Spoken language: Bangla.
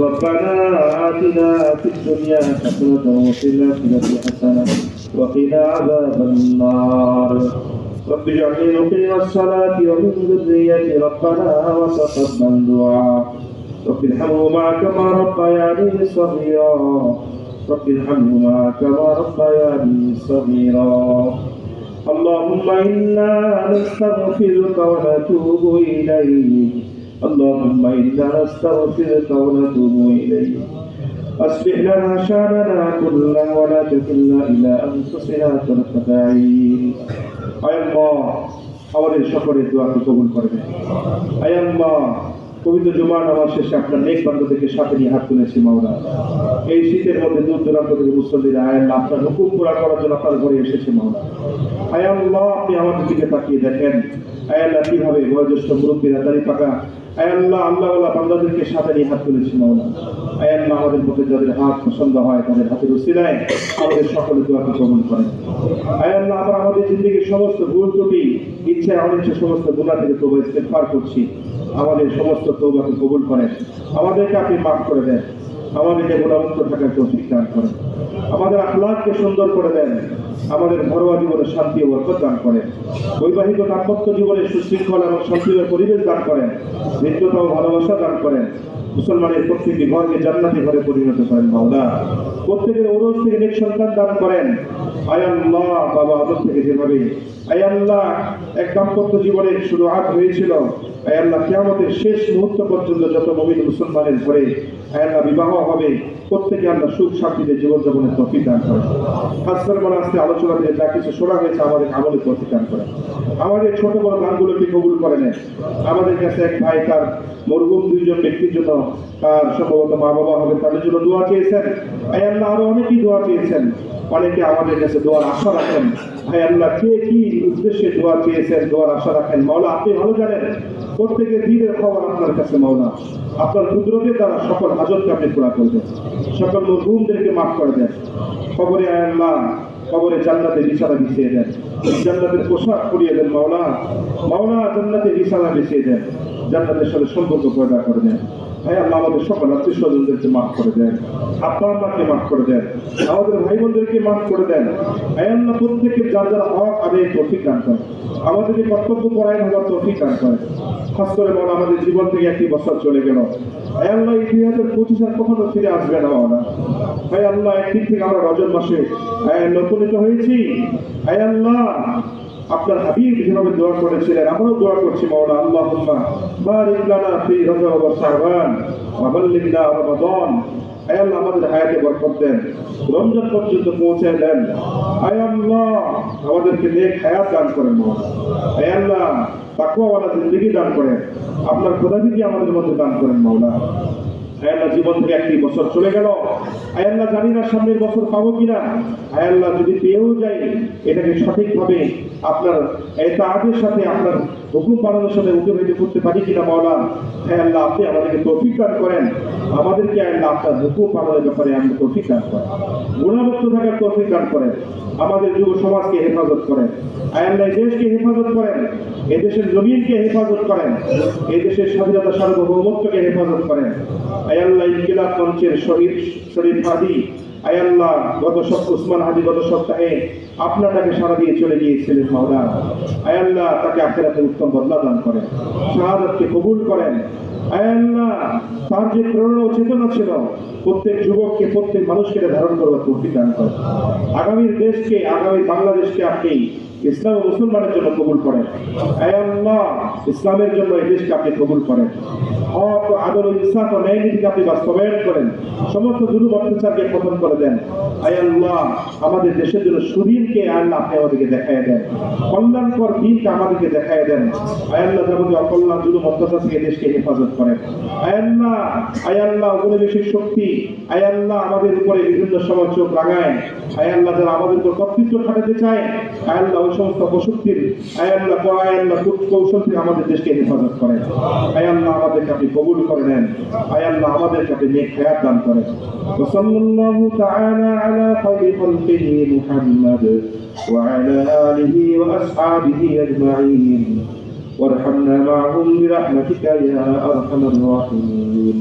ربنا آتنا في الدنيا حسنة وفي الآخرة حسنة وقنا عذاب النار. رب اجعلني مقيم الصلاة ومن ذريتي ربنا وتقبل دعاء رب ارحمهما كما ربياني صغيرا. رب ارحمهما كما ربياني صغيرا. اللهم إنا نستغفرك ونتوب إليك. اللهم إنا نستغفرك ونتوب إليك أصلح لنا شأننا كله ولا تكلنا إلى أنفسنا طرفة عين أي الله আমাদের সকলের দোয়াকে কবুল করবেন আয় আল্লাহ পবিত্র জুমার নামাজ শেষে আপনার নেক বান্ধবদেরকে সাথে নিয়ে হাত তুলেছি মাওলা এই শীতের মধ্যে দূর দূরান্ত থেকে মুসল্লিরা আয় আল্লাহ আপনার হুকুম পুরা করার জন্য আপনার ঘরে এসেছে মাওলা আয় আল্লাহ, আপনি আমাদের দিকে তাকিয়ে দেখেন। আয় আল্লাহ, কীভাবে বয়োজ্যেষ্ঠ মুরব্বীরা দাঁড়িয়ে পাকা। আয় আল্লাহ আল্লাহ বান্দাদেরকে সাথে নিয়ে হাত তুলেছি মাওলা আয় আল্লাহ, আমাদের মধ্যে যাদের হাত পছন্দ হয়, তাদের হাতের উসিলায় আমাদের সকলে দোয়াকে কবুল করেন। আয় আল্লাহ আবার আমাদের জিন্দগির সমস্ত ভুল ত্রুটি ইচ্ছে অনিচ্ছে সমস্ত গুণা থেকে তবু, ইস্তেগফার করছি। আমাদের সমস্ত তৌবাকে কবুল করেন। আমাদেরকে আপনি মাফ করে দেন। আমাদেরকে গুণামুক্ত থাকার তৌফিক দান করেন। আমাদের আখলাককে সুন্দর করে দেন। আমাদের ঘরোয়া জীবনে শান্তি ও বরকত দান করেন। বৈবাহিক দাম্পত্য জীবনে সুশৃঙ্খল এবং শান্তিময় পরিবেশ দান করেন। মিত্রতা ও ভালোবাসা দান করেন। মুসলমানের প্রত্যেকটি ঘরকে জান্নাতি ঘরে পরিণত করেন মাওলা প্রত্যেকের ওরস থেকে দান করেন। আয় আল্লাহ, বাবা আদর থেকে যেভাবে, আয় আল্লাহ, এক দাম্পত্য জীবনের শুরু আগ হয়েছিল। আয় আল্লাহ, কিয়ামতের শেষ মুহূর্ত পর্যন্ত যত নবীন মুসলমানের ঘরে, আয় আল্লাহ, বিবাহ হবে। প্রত্যেকে আল্লাহ সুখ শান্তিতে জীবনযাপনের তফিক দান করে বলা আজকে আলোচনা দিয়ে যা কিছু শোনা হয়েছে আমাদের আমলের তফিক দান করেন। আমাদের ছোট বড় গানগুলোকে কবুল করে নেন। আমাদের কাছে এক ভাই, তার মরহুম দুইজন ব্যক্তির জন্য তার সম্ভবত মা বাবা হবে। তাদের জন্য দোয়া চেয়েছেন। আয় আল্লাহ, আরও অনেকই দোয়া চেয়েছেন। অনেকে আমাদের কাছে দোয়ার আশা রাখেন। আয় আল্লাহ, কে কি উদ্দেশ্যে দোয়া চেয়েছেন, দোয়ার আশা রাখেন? মাওলা, আপনি ভালো জানেন, প্রত্যেকের দিনের খবর আপনার কাছে মাওলা। আপনার কুদরতের দ্বারা সকল হাজতকে আপনি পুরা করবেন। সকল মরহুমদেরকে মাফ করে দেন। খবরে আল্লাহ, কবরে জান্নাতে বিছানা বিছিয়ে দেন। জান্নাতের পোশাক পরিয়ে দেন মাওলা। মাওলা জান্নাতে বিছানা বিছিয়ে দেন। জান্নাতের সাথে সম্পর্ক পয়দা করে দেন। ভাই, আল্লাহ আমাদের সকল আত্মীয় স্বজনদেরকে মাফ করে দেন। আপনার আল্লাহকে মাফ করে দেন। আমাদের ভাই বোনদেরকে মাফ করে দেন। ভাই, আল্লাহ প্রত্যেকের যার যার হক আদায় তৌফিক দান করেন আমাদেরকে কর্তব্য পরায়ণ হওয়ার তৌফিক দান করেন। খাস করে বলা আমাদের জীবন থেকে একটি বছর চলে গেল। ভাই, আল্লাহ এই দুই হাজার পঁচিশ আর কখনো ফিরে আসবে না মাওলা ভাই, আল্লাহ একদিক থেকে আমরা রজন মাসে নতুনিত হয়েছি। ভাই, আল্লাহ আপনার হাবিব যেভাবে দোয়া করেছিলেন, আমরাও দোয়া করছি, মাওলা, আল্লাহুম্মা বারিক লানা ফি রজব ওয়া শাবান ওয়া বাল্লিগনা রমাদান। আয় আল্লাহ আমাদের হায়াতে বরকত দেন, রমজান পর্যন্ত পৌঁছে দেন। আয় আল্লাহ আমাদেরকে নেক হায়াত দান করেন, মাওলা। আয় আল্লাহ তাকওয়াওয়ালা দান করেন, আপনার খোদাবিকে আমাদের মধ্যে দান করেন, মাওলা। আয়াল্লাহ জীবন থেকে একটি বছর চলে গেল আয়াল্লাহ জানি না সামনের বছর পাবো কিনা। আয়াল্লাহ যদি পেয়েও যাই, এটাকে সঠিকভাবে আপনার এতাহাদের সাথে আপনার হুকুম পালনের সাথে অতিবাহিত করতে পারি কিনা মাওলা হ্যাঁ আল্লাহ, আপনি আমাদেরকে তৌফিক দান করেন। আমাদেরকে আল্লাহ আপনার হুকুম পালনের ব্যাপারে আমরা তৌফিক দান করেন। গুণাবত্ত থাকার তৌফিক দান করেন। আমাদের যুব সমাজকে হেফাজত করেন। আয়াল্লাহ দেশকে হেফাজত করেন। এই দেশের জমিনকে হেফাজত করেন। এই দেশের স্বাধীনতা সার্বভৌমত্বকে হেফাজত করেন। আয়াল্লাহ, ইনকিলাব মঞ্চের শরীর শরীর হাদি আয়াল্লাহ গত সপ্তাহ উসমান হাদি, গত সপ্তাহে আপনাটাকে সারা দিয়ে চলে গিয়েছিলেন মাওলা আয়াল্লাহ তাকে আখেরাতে উত্তম বদলা দান করেন, শাহাদাতকে কবুল করেন। আয়াল্লাহ তার যে প্রেরণা চেতনা ছিল, প্রত্যেক যুবককে, প্রত্যেক মানুষকে ধারণ করবার তৌফিক দান করেন। আগামীর দেশকে, আগামী বাংলাদেশকে আপনি ইসলাম মুসলমানের জন্য কবুল করেন। আয়াল্লাহ ইসলামের জন্য এই দেশকে আপনি কবুল করেন। হক ও আদর ও ইসলাম আপনি বাস্তবায়ন করেন। সমস্ত জুলুম অত্যাচারকে পতন করে দেন। আয় আল্লাহ, আমাদের দেশের জন্য সুদিনকে আল্লাহ আপনি আমাদেরকে দেখায় দেন। কল্যাণকর দিনকে আমাদেরকে দেখায় দেন। আয় আল্লাহ যাবতীয় অকল্যাণ জুলুম অত্যাচার থেকে দেশকে হেফাজত করেন। আয় আল্লাহ আয় আল্লাহ, উপনিবেশের শক্তি। আয় আল্লাহ, আমাদের উপরে বিভিন্ন সময় চোখ রাঙায়। আয় আল্লাহ, যারা আমাদের উপর কর্তৃত্ব খাটাতে চায়, আয় আল্লাহ ওই সমস্ত অপশক্তির, আয় আল্লাহ আয় আল্লাহ কৌশল থেকে আমাদের দেশকে হেফাজত করেন। আয় আল্লাহ, আমাদেরকে আপনি কবুল করে নেন আয় আল্লাহ আমাদেরকে আপনি নেক হায়াত দান করেন وصلى الله تعالى على خير خلقه محمد وعلى آله وأصحابه أجمعين وارحمنا معهم برحمتك يا أرحم الراحمين